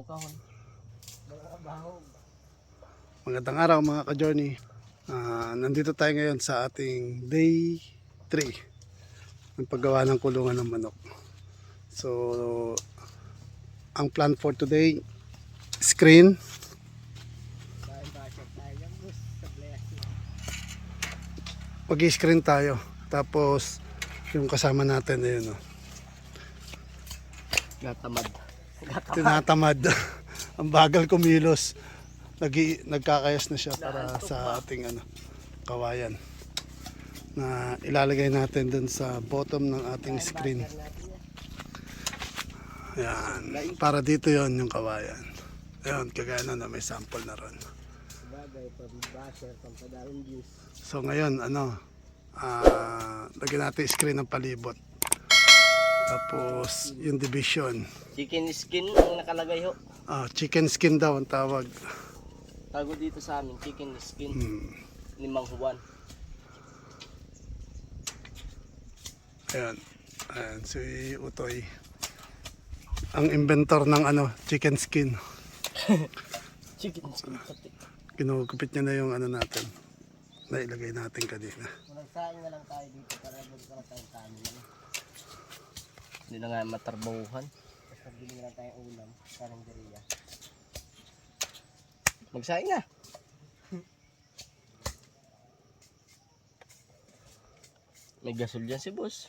Kahon. Magandang araw mga ka-journey. Ah, nandito tayo ngayon sa ating day 3 ng paggawa ng kulungan ng manok. So, ang plan for today, screen, mag-screen tayo. Tapos, yung kasama natin, ayun, oh, Gatamad. Tinatamad. ang bagal kumilos. Nag nagkakayas na siya para sa ating ano, kawayan na ilalagay natin dun sa bottom ng ating screen. Yan. Para dito yon yung kawayan. Ayun, kagaya na may sample na ron. So ngayon, ano, ah lagyan natin screen ng palibot. Tapos, yung division. Chicken skin ang nakalagay ho. Ah, chicken skin daw ang tawag. Tago dito sa amin, chicken skin. Hmm. Limang huwan. Ayan. Ayan, si Utoy. Ang inventor ng ano, chicken skin. Chicken skin pati. Kinugupit niya na yung ano natin. Na ilagay natin kanina. Magsaing na lang tayo dito para magkaroon tayong kanin. Hindi na nga matarbahuhan. Basta bili na lang tayong ulam. Parang diriya. Magsaing na. May gasol dyan si boss.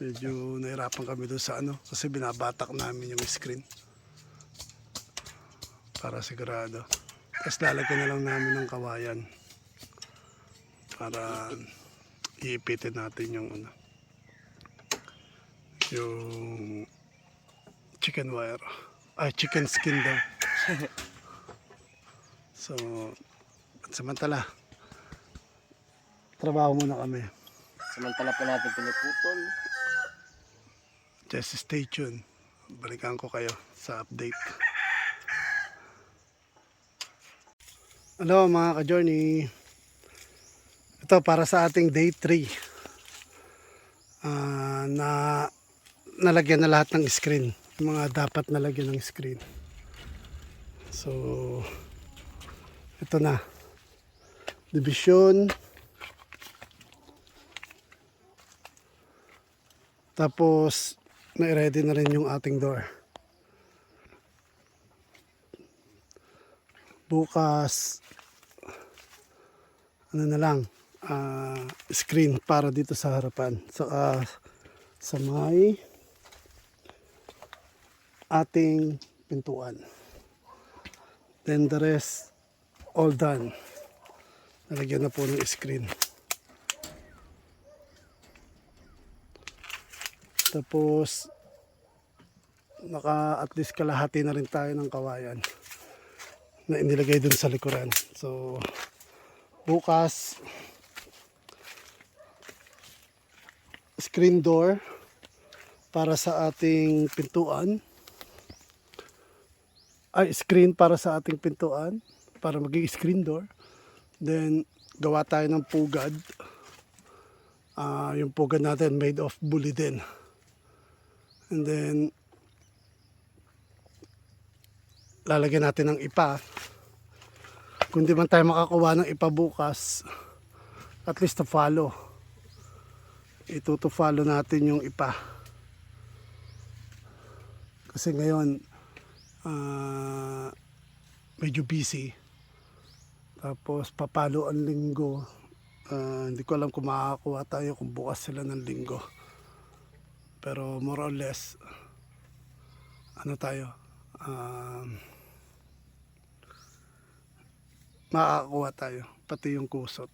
Medyo nahirapan kami doon sa ano. Kasi binabatak namin yung screen. Para sigurado. Tapos lalagyan na lang namin ng kawayan. Para iipitin natin yung ano. Yung chicken wire. Ay, chicken skin daw. so, samantala, trabaho muna kami. Samantala pa natin pinuputol. Just stay tuned. Balikan ko kayo sa update. Hello mga ka-journey. Ito para sa ating day 3. Ah, na nalagyan na lahat ng screen. Yung mga dapat nalagyan ng screen. So, ito na. Division. Tapos, na-ready na rin yung ating door. Bukas, ano na lang, ah, screen para dito sa harapan. So, ah, sa may ating pintuan. Then the rest, all done. Nalagyan na po ng screen. Tapos, naka at least kalahati na rin tayo ng kawayan na inilagay dun sa likuran. So, bukas, screen door para sa ating pintuan. Ay, screen para sa ating pintuan para maging screen door. Then, gawa tayo ng pugad. Ah, yung pugad natin made of bully din. And then, lalagyan natin ng ipa. Kung di man tayo makakuha ng ipa bukas, at least to follow. Follow natin yung ipa. Kasi ngayon, ah, medyo busy. Tapos papalo ang linggo. Ah, hindi ko alam kung makakakuha tayo kung bukas sila ng linggo. Pero more or less, ano tayo, um, makakakuha tayo, pati yung kusot.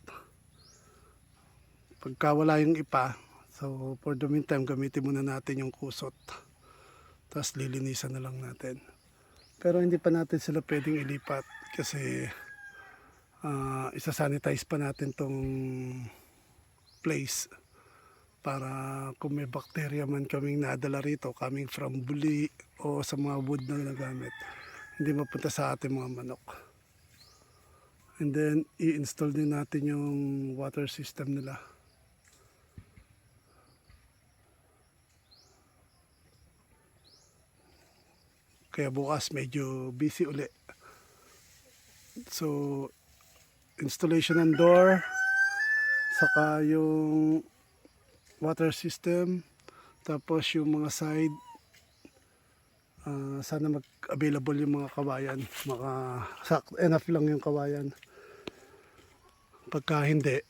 Pagka wala yung ipa, so for the meantime, gamitin muna natin yung kusot. Tapos lilinisan na lang natin. Pero hindi pa natin sila pwedeng ilipat kasi ah, isa-sanitize pa natin tong place para kung may bacteria man kaming nadala rito coming from buli o sa mga wood na nagamit hindi mapunta sa ating mga manok and then i-install din natin yung water system nila Kaya bukas medyo busy uli. So, installation ng door, saka yung water system, tapos yung mga side, ah, sana mag-available yung mga kawayan. Maka, enough lang yung kawayan. Pagka hindi,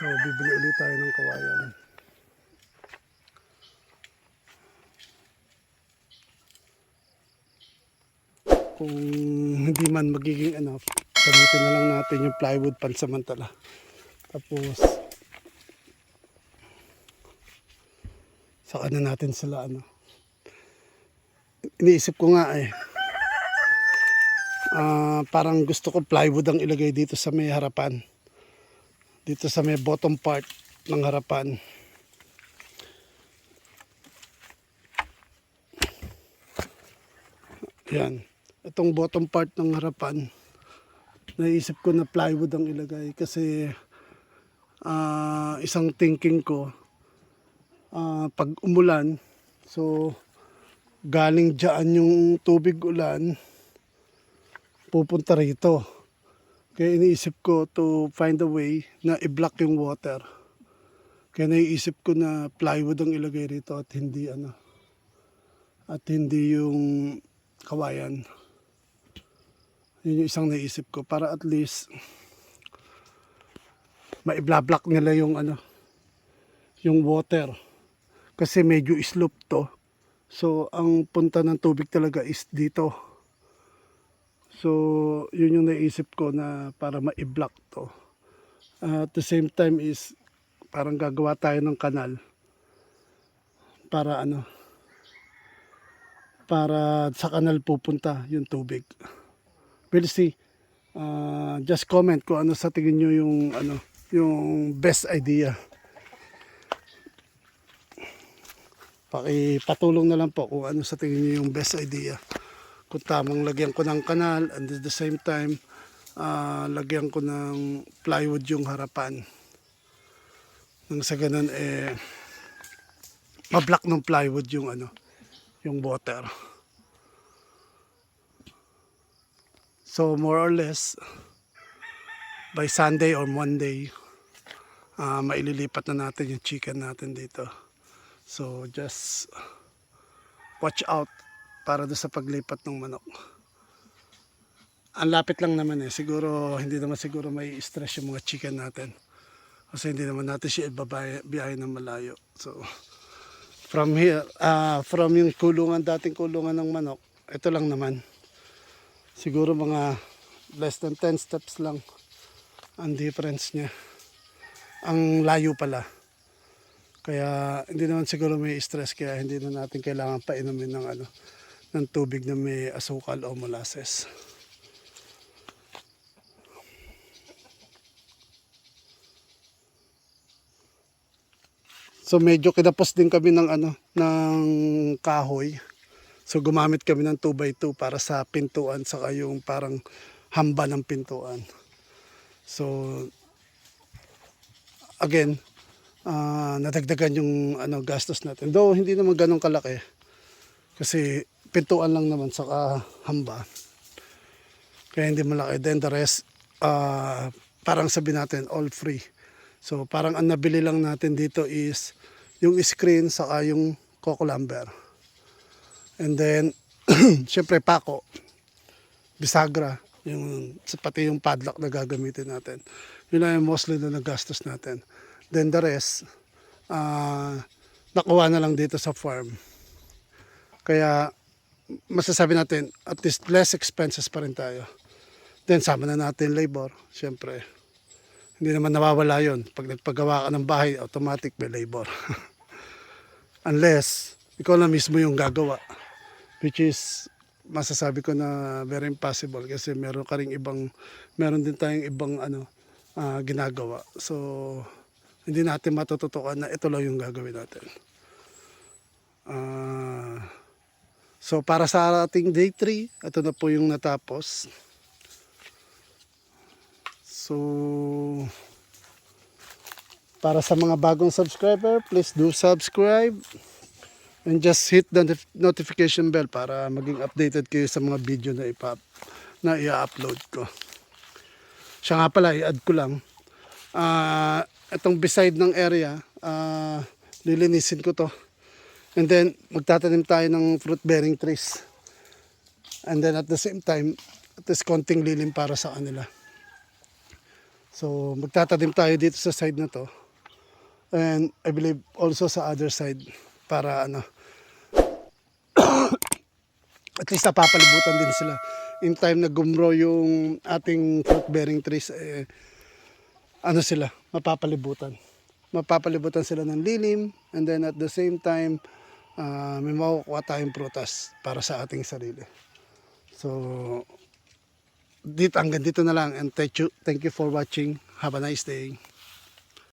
so bibili ulit tayo ng kawayan. Kung hindi man magiging enough, gamitin na lang natin yung plywood pansamantala. Tapos, saka na natin sila ano. Iniisip ko nga eh, ah, parang gusto ko plywood ang ilagay dito sa may harapan. Dito sa may bottom part ng harapan. Yan. Itong bottom part ng harapan, naisip ko na plywood ang ilagay kasi ah, isang thinking ko, ah, pag umulan, so galing dyan yung tubig ulan, pupunta rito. Kaya iniisip ko to find a way na i-block yung water. Kaya naiisip ko na plywood ang ilagay rito at hindi ano at hindi yung kawayan. Yun yung isang naisip ko para at least maibla-block nila yung ano yung water. Kasi medyo slope to. So ang punta ng tubig talaga is dito. So yun yung naisip ko na para ma-block to. Uh, at the same time is parang gagawa tayo ng kanal para ano para sa kanal pupunta yung tubig. We'll see. Uh, just comment kung ano sa tingin nyo yung ano yung best idea. Pakipatulong na lang po kung ano sa tingin nyo yung best idea. Kung tamang lagyan ko ng kanal and at the same time ah, lagyan ko ng plywood yung harapan. Nang sa ganun eh ma-block ng plywood yung ano yung water. So more or less by Sunday or Monday ah maililipat na natin yung chicken natin dito. So just watch out para doon sa paglipat ng manok. Ang lapit lang naman eh. Siguro hindi naman siguro may stress yung mga chicken natin. Kasi hindi naman natin siya ibabiyahe ng malayo. So from here, ah from yung kulungan, dating kulungan ng manok, ito lang naman. Siguro mga less than 10 steps lang ang difference niya. Ang layo pala. Kaya hindi naman siguro may stress kaya hindi na natin kailangan painumin ng ano ng tubig na may asukal o molasses. So medyo kinapos din kami ng ano ng kahoy. So gumamit kami ng 2x2 para sa pintuan saka yung parang hamba ng pintuan. So again, ah, nadagdagan yung ano gastos natin. Though hindi naman ganun kalaki. Kasi pintuan lang naman saka hamba. Kaya hindi malaki. Then the rest, ah, parang sabi natin, all free. So parang ang nabili lang natin dito is yung screen saka yung coco lumber. And then, syempre pako, bisagra, yung, pati yung padlock na gagamitin natin. Yun lang yung mostly na nagastos natin. Then the rest, ah, nakuha na lang dito sa farm. Kaya masasabi natin at least less expenses pa rin tayo. Then sama na natin labor, syempre. Hindi naman nawawala yon. Pag nagpagawa ka ng bahay, automatic may labor. Unless, ikaw na mismo yung gagawa. Which is, masasabi ko na very impossible kasi meron ka ibang, meron din tayong ibang ano, ah, ginagawa. So, hindi natin matututukan na ito lang yung gagawin natin. Ah, so, para sa ating day 3, ito na po yung natapos. So, para sa mga bagong subscriber, please do subscribe. And just hit the notif- notification bell para maging updated kayo sa mga video na ipa na i-upload ko. Siya nga pala, i-add ko lang. Ah, itong beside ng area, ah, lilinisin ko to. And then, magtatanim tayo ng fruit-bearing trees. And then at the same time, at least konting lilim para sa kanila. So, magtatanim tayo dito sa side na to. And I believe also sa other side para ano at least napapalibutan din sila. In time na gumro yung ating fruit bearing trees eh, ano sila mapapalibutan. Mapapalibutan sila ng lilim and then at the same time ah, may makukuha tayong prutas para sa ating sarili. So dito hanggang dito na lang and thank you, thank you for watching. Have a nice day